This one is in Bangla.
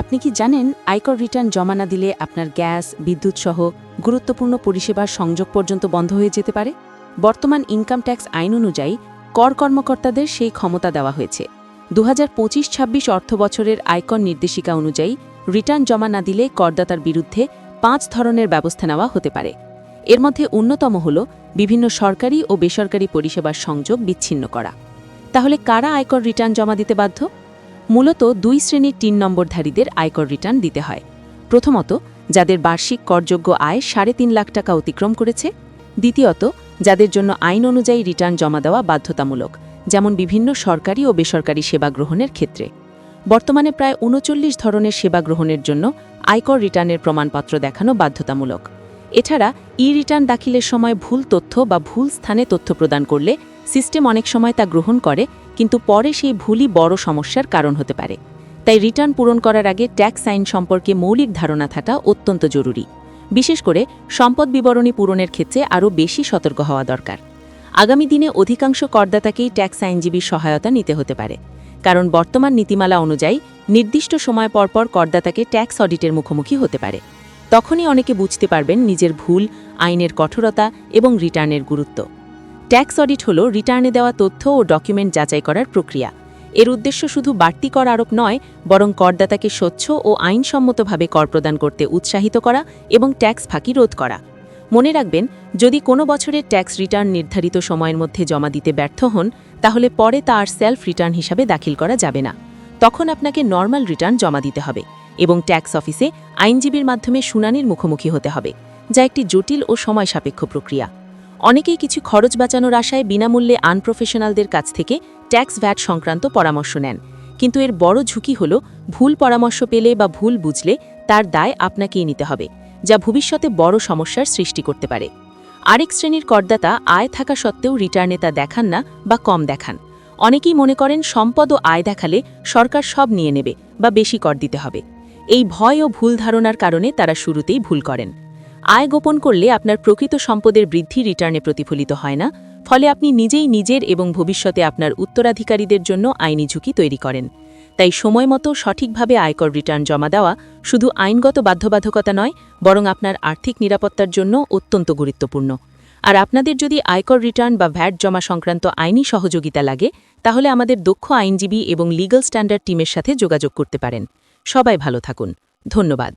আপনি কি জানেন আয়কর রিটার্ন জমা না দিলে আপনার গ্যাস, বিদ্যুৎ সহ গুরুত্বপূর্ণ পরিষেবার সংযোগ পর্যন্ত বন্ধ হয়ে যেতে পারে? বর্তমান ইনকাম ট্যাক্স আইন অনুযায়ী কর কর্মকর্তাদের সেই ক্ষমতা দেওয়া হয়েছে। দু হাজার পঁচিশ ছাব্বিশ অর্থ বছরের আয়কর নির্দেশিকা অনুযায়ী রিটার্ন জমা না দিলে করদাতার বিরুদ্ধে পাঁচ ধরনের ব্যবস্থা নেওয়া হতে পারে। এর মধ্যে অন্যতম হল বিভিন্ন সরকারি ও বেসরকারি পরিষেবার সংযোগ বিচ্ছিন্ন করা। তাহলে কারা আয়কর রিটার্ন জমা দিতে বাধ্য? মূলত দুই শ্রেণির তিন নম্বরধারীদের আয়কর রিটার্ন দিতে হয়। প্রথমত, যাদের বার্ষিক করযোগ্য আয় সাড়ে তিন লাখ টাকা অতিক্রম করেছে। দ্বিতীয়ত, যাদের জন্য আইন অনুযায়ী রিটার্ন জমা দেওয়া বাধ্যতামূলক, যেমন বিভিন্ন সরকারি ও বেসরকারি সেবা গ্রহণের ক্ষেত্রে। বর্তমানে প্রায় উনচল্লিশ ধরনের সেবা গ্রহণের জন্য আয়কর রিটার্নের প্রমাণপত্র দেখানো বাধ্যতামূলক। এছাড়া ই রিটার্ন দাখিলের সময় ভুল তথ্য বা ভুল স্থানে তথ্য প্রদান করলে সিস্টেম অনেক সময় তা গ্রহণ করে কিন্তু পরে সেই ভুলই বড় সমস্যার কারণ হতে পারে। তাই রিটার্ন পূরণ করার আগে ট্যাক্স আইন সম্পর্কে মৌলিক ধারণা থাকা অত্যন্ত জরুরি। বিশেষ করে সম্পদ বিবরণী পূরণের ক্ষেত্রে আরও বেশি সতর্ক হওয়া দরকার। আগামী দিনে অধিকাংশ করদাতাকেই ট্যাক্স আইনজীবীর সহায়তা নিতে হতে পারে। কারণ বর্তমান নীতিমালা অনুযায়ী নির্দিষ্ট সময় পরপর করদাতাকে ট্যাক্স অডিটের মুখোমুখি হতে পারে। তখনই অনেকে বুঝতে পারবেন নিজের ভুল, আইনের কঠোরতা এবং রিটার্নের গুরুত্ব। ট্যাক্স অডিট হল রিটার্নে দেওয়া তথ্য ও ডকুমেন্ট যাচাই করার প্রক্রিয়া। এর উদ্দেশ্য শুধু বাড়তি কর আরোপ নয়, বরং করদাতাকে স্বচ্ছ ও আইনসম্মতভাবে কর প্রদান করতে উৎসাহিত করা এবং ট্যাক্স ফাঁকি রোধ করা। মনে রাখবেন, যদি কোনো বছরের ট্যাক্স রিটার্ন নির্ধারিত সময়ের মধ্যে জমা দিতে ব্যর্থ হন, তাহলে পরে তা আর সেলফ রিটার্ন হিসাবে দাখিল করা যাবে না। তখন আপনাকে নর্মাল রিটার্ন জমা দিতে হবে এবং ট্যাক্স অফিসে আইনজীবীর মাধ্যমে শুনানির মুখোমুখি হতে হবে, যা একটি জটিল ও সময় সাপেক্ষ প্রক্রিয়া। অনেকেই কিছু খরচ বাঁচানোর আশায় বিনামূল্যে আনপ্রফেশনালদের কাছ থেকে ট্যাক্স ভ্যাট সংক্রান্ত পরামর্শ নেন। কিন্তু এর বড় ঝুঁকি হল ভুল পরামর্শ পেলে বা ভুল বুঝলে তার দায় আপনাকেই নিতে হবে, যা ভবিষ্যতে বড় সমস্যার সৃষ্টি করতে পারে। আরেক শ্রেণির করদাতা আয় থাকা সত্ত্বেও রিটার্নে তা দেখান না বা কম দেখান। অনেকেই মনে করেন সম্পদ ও আয় দেখালে সরকার সব নিয়ে নেবে বা বেশি কর দিতে হবে। এই ভয় ও ভুল ধারণার কারণে তারা শুরুতেই ভুল করেন। আয় গোপন করলে আপনার প্রকৃত সম্পদের বৃদ্ধি রিটার্নে প্রতিফলিত হয় না, ফলে আপনি নিজেই নিজের এবং ভবিষ্যতে আপনার উত্তরাধিকারীদের জন্য আইনি ঝুঁকি তৈরি করেন। তাই সময় মতো সঠিকভাবে আয়কর রিটার্ন জমা দেওয়া শুধু আইনগত বাধ্যবাধকতা নয়, বরং আপনার আর্থিক নিরাপত্তার জন্য অত্যন্ত গুরুত্বপূর্ণ। আর আপনাদের যদি আয়কর রিটার্ন বা ভ্যাট জমা সংক্রান্ত আইনি সহযোগিতা লাগে, তাহলে আমাদের দক্ষ আইনজীবী এবং লিগ্যাল স্ট্যান্ডার্ড টিমের সাথে যোগাযোগ করতে পারেন। সবাই ভালো থাকুন। ধন্যবাদ।